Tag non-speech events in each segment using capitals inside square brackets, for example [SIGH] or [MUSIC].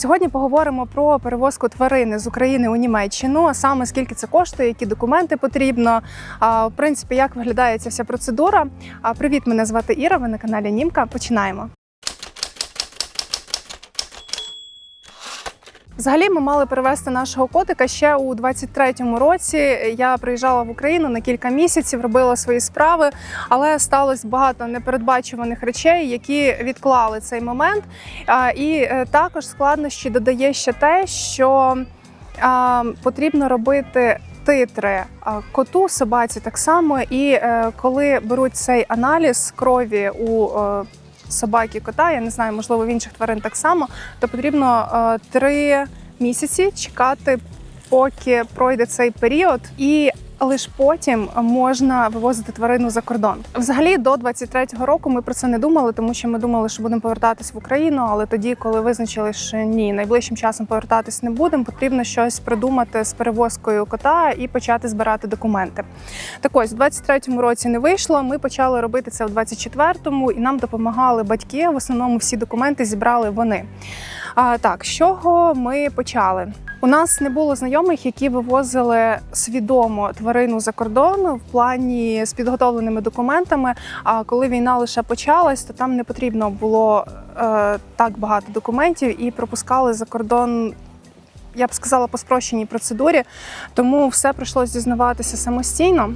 Сьогодні поговоримо про перевозку тварини з України у Німеччину, саме скільки це коштує, які документи потрібно. В принципі, як виглядає ця вся процедура. А, привіт, мене звати Іра. Ви на каналі Німка. Починаємо. Взагалі, ми мали перевезти нашого котика ще у 23-му році. Я приїжджала в Україну на кілька місяців, робила свої справи, але сталося багато непередбачуваних речей, які відклали цей момент. І е, також складнощі додає ще те, що потрібно робити. Титри коту, собаці так само. І е, коли беруть цей аналіз крові у е, собаки, кота, я не знаю, можливо, в інших тварин так само, то потрібно е, три місяці чекати, поки пройде цей період, і лише потім можна вивозити тварину за кордон. Взагалі до 23-го року ми про це не думали, тому що ми думали, що будемо повертатись в Україну. Але тоді, коли визначили, що ні, найближчим часом повертатись не будемо, потрібно щось придумати з перевозкою кота і почати збирати документи. Так ось, у 23-му році не вийшло. Ми почали робити це в 24-му, і нам допомагали батьки. В основному всі документи зібрали вони. А, так, з чого ми почали? У нас не було знайомих, які вивозили свідомо тварину за кордон в плані з підготовленими документами. А коли війна лише почалась, то там не потрібно було е, так багато документів і пропускали за кордон. Я б сказала по спрощеній процедурі, тому все прийшлось дізнаватися самостійно.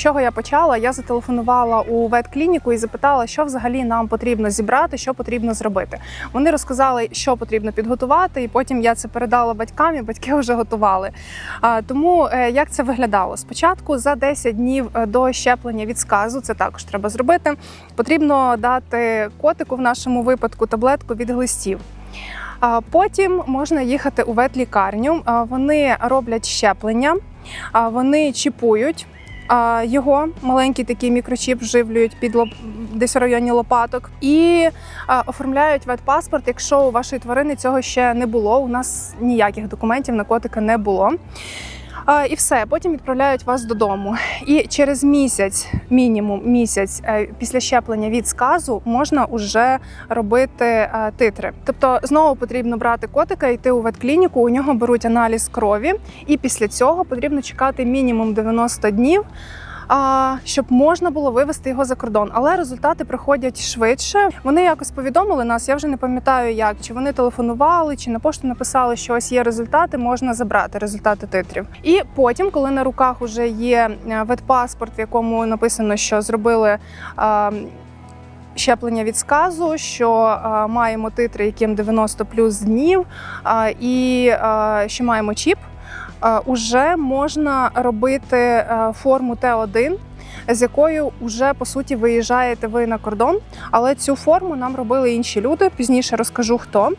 Чого я почала? Я зателефонувала у ветклініку і запитала, що взагалі нам потрібно зібрати, що потрібно зробити. Вони розказали, що потрібно підготувати, і потім я це передала батькам, і батьки вже готували. Тому е, як це виглядало? Спочатку за 10 днів е, до щеплення від сказу, це також треба зробити. Потрібно дати котику в нашому випадку таблетку від глистів. Потім можна їхати у ветлікарню. Вони роблять щеплення, вони чіпують. А, Його маленький такий мікрочіп вживлюють під лоб десь в районі лопаток і оформляють ветпаспорт, якщо у вашої тварини цього ще не було. У нас ніяких документів на котика не було. І все, потім відправляють вас додому. І через місяць, мінімум місяць е, після щеплення від сказу, можна вже робити е, титри. Тобто знову потрібно брати котика, йти у ветклініку, у нього беруть аналіз крові, і після цього потрібно чекати мінімум 90 днів. Щоб можна було вивести його за кордон, але результати приходять швидше. Вони якось повідомили нас. Я вже не пам'ятаю, як чи вони телефонували, чи на пошту написали, що ось є результати, можна забрати результати титрів. І потім, коли на руках вже є е, ветпаспорт, в якому написано, що зробили. Щеплення від сказу, що а, маємо титри, яким 90 плюс днів, а, і а, що маємо чіп. Е, уже можна робити е, форму Т1, з якою вже по суті виїжджаєте ви на кордон. Але цю форму нам робили інші люди. Пізніше розкажу хто.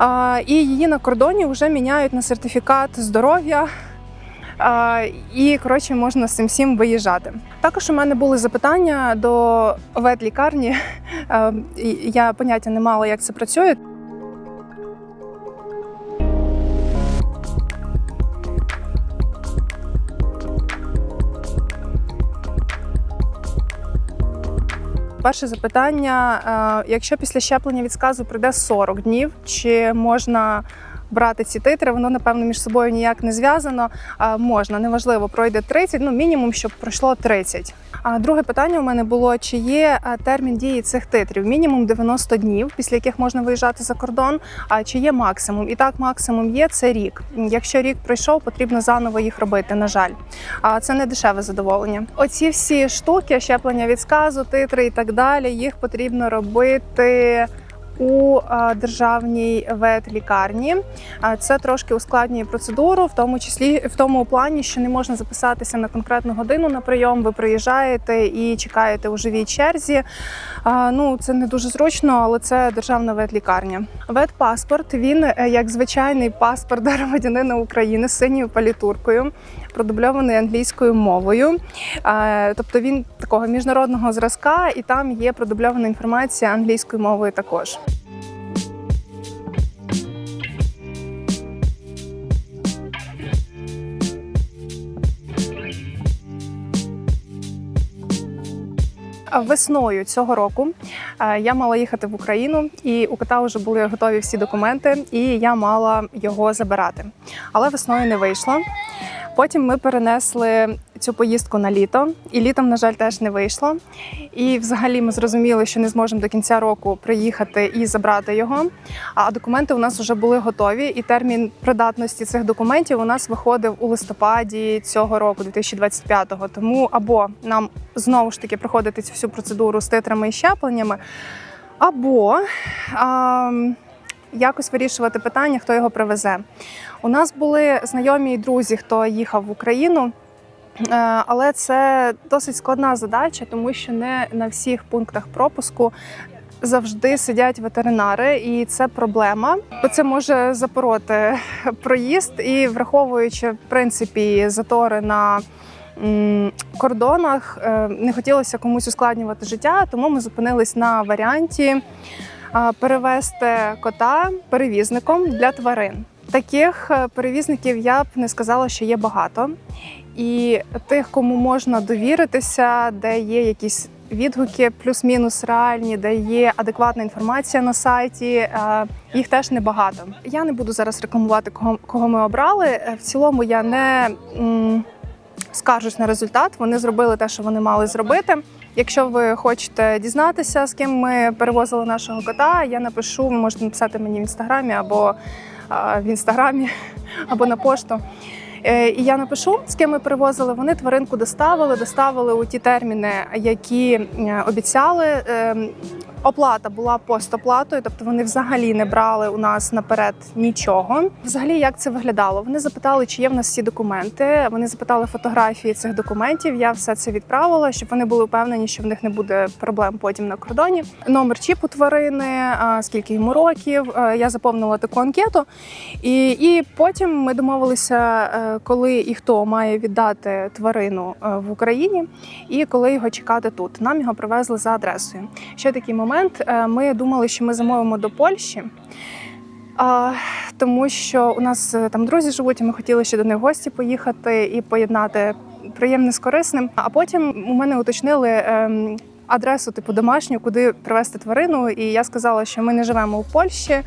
Е, І її на кордоні вже міняють на сертифікат здоров'я. І коротше можна з цим всім виїжджати. Також у мене були запитання до ветлікарні. Я поняття не мала, як це працює. Перше запитання: е, якщо після щеплення від сказу прийде 40 днів, чи можна брати ці титри? Воно напевно між собою ніяк не зв'язано. Можна, неважливо, пройде 30, ну мінімум, щоб пройшло 30. А друге питання у мене було: чи є термін дії цих титрів? Мінімум 90 днів, після яких можна виїжджати за кордон. А чи є максимум? І так, максимум є це рік. Якщо рік пройшов, потрібно заново їх робити. На жаль, а це не дешеве задоволення. Оці всі штуки, щеплення від сказу, титри і так далі. Їх потрібно робити. У е, державній ветлікарні А це трошки ускладнює процедуру, в тому числі в тому плані, що не можна записатися на конкретну годину на прийом. Ви приїжджаєте і чекаєте у живій черзі. Ну це не дуже зручно, але це державна ветлікарня. Ветпаспорт він е, як звичайний паспорт [LAUGHS] громадянина України з синьою палітуркою, продубльований англійською мовою, тобто він такого міжнародного зразка, і там є продубльована інформація англійською мовою також. Весною цього року я мала їхати в Україну, і у кота вже були готові всі документи, і я мала його забирати. Але весною не вийшло. Потім ми перенесли цю поїздку на літо, і літом, на жаль, теж не вийшло. І взагалі ми зрозуміли, що не зможемо до кінця року приїхати і забрати його. А документи у нас вже були готові, і термін придатності цих документів у нас виходив у листопаді цього року, 2025-го. Тому або нам знову ж таки проходити цю всю процедуру з титрами і щепленнями, або а, якось вирішувати питання, хто його привезе. У нас були знайомі і друзі, хто їхав в Україну. Е, Але це досить складна задача, тому що не на всіх пунктах пропуску завжди сидять ветеринари, і це проблема. Бо це може запороти проїзд, і враховуючи в принципі затори на кордонах, е, не хотілося комусь ускладнювати життя, тому ми зупинились на варіанті а, перевести кота перевізником для тварин. Таких е, перевізників я б не сказала, що є багато. І тих, кому можна довіритися, де є якісь відгуки, плюс-мінус реальні, де є адекватна інформація на сайті, е, їх теж небагато. Я не буду зараз рекламувати, кого, кого ми обрали. Е, В цілому я не скаржусь на результат. Вони зробили те, що вони мали зробити. Якщо ви хочете дізнатися, з ким ми перевозили нашого кота, я напишу. Ви можете написати мені в інстаграмі або в інстаграмі, [LAUGHS] або на пошту. Е, І я напишу, з ким ми перевозили. Вони тваринку доставили, доставили у ті терміни, які е, обіцяли. Оплата була постоплатою, тобто вони взагалі не брали у нас наперед нічого. Взагалі, як це виглядало? Вони запитали, чи є в нас всі документи. Вони запитали фотографії цих документів. Я все це відправила, щоб вони були впевнені, що в них не буде проблем потім на кордоні. Номер чіпу тварини, скільки йому років. Е, Я заповнила таку анкету, і, і потім ми домовилися, е, коли і хто має віддати тварину е, в Україні, і коли його чекати тут. Нам його привезли за адресою. Ще такий момент. Е, Ми думали, що ми замовимо до Польщі. Тому що у нас е, там друзі живуть, і ми хотіли ще до них гості поїхати і поєднати приємне з корисним. А потім у мене уточнили ем, адресу, типу домашню, куди привезти тварину. І я сказала, що ми не живемо у Польщі.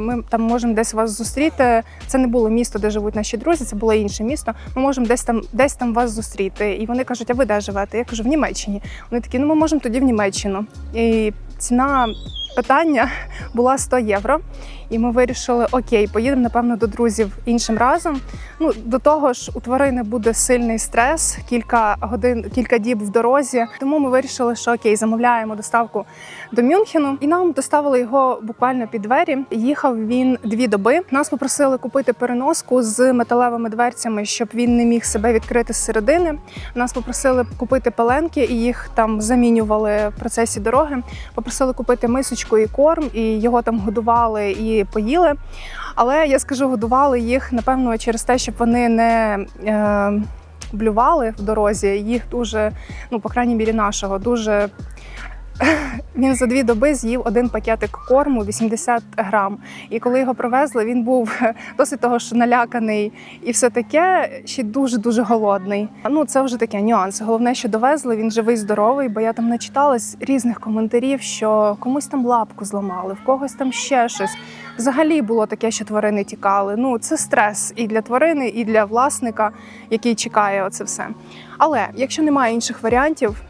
Ми там можемо десь вас зустріти. Це не було місто, де живуть наші друзі, це було інше місто. Ми можемо десь там, десь там вас зустріти. І вони кажуть, а ви де живете? Я кажу, в Німеччині. Вони такі, ну ми можемо тоді в Німеччину. І ціна питання була 100 євро. І ми вирішили, окей, поїдемо, напевно, до друзів іншим разом. Ну, до того ж, у тварини буде сильний стрес, кілька годин, кілька діб в дорозі. Тому ми вирішили, що окей, замовляємо доставку до Мюнхену. І нам доставили його буквально під двері. Їхав він дві доби. Нас попросили купити переноску з металевими дверцями, щоб він не міг себе відкрити з середини. Нас попросили купити пеленки, і їх там замінювали в процесі дороги. Попросили купити мисочку і корм, і його там годували і поїли. Але я скажу, годували їх напевно через те, щоб вони не е, блювали в дорозі. Їх дуже, ну по крайній мірі, нашого дуже. Він за дві доби з'їв один пакетик корму 80 грам. І коли його привезли, він був [LAUGHS] досить того, що наляканий і все таке, ще дуже дуже голодний. Ну це вже таке нюанс. Головне, що довезли, він живий, здоровий, бо я там начиталась різних коментарів, що комусь там лапку зламали, в когось там ще щось. Взагалі було таке, що тварини тікали. Ну це стрес і для тварини, і для власника, який чекає оце все. Але якщо немає інших варіантів,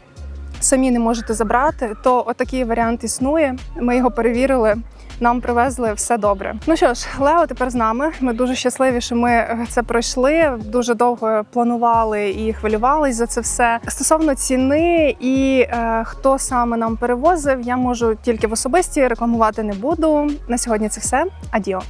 самі не можете забрати, то отакий варіант існує. Ми його перевірили. Нам привезли все добре. Ну що ж, Лео тепер з нами. Ми дуже щасливі, що ми це пройшли. Дуже довго планували і хвилювались за це все. Стосовно ціни і е, хто саме нам перевозив, я можу тільки в особисті рекламувати не буду. На сьогодні це все. Адіо.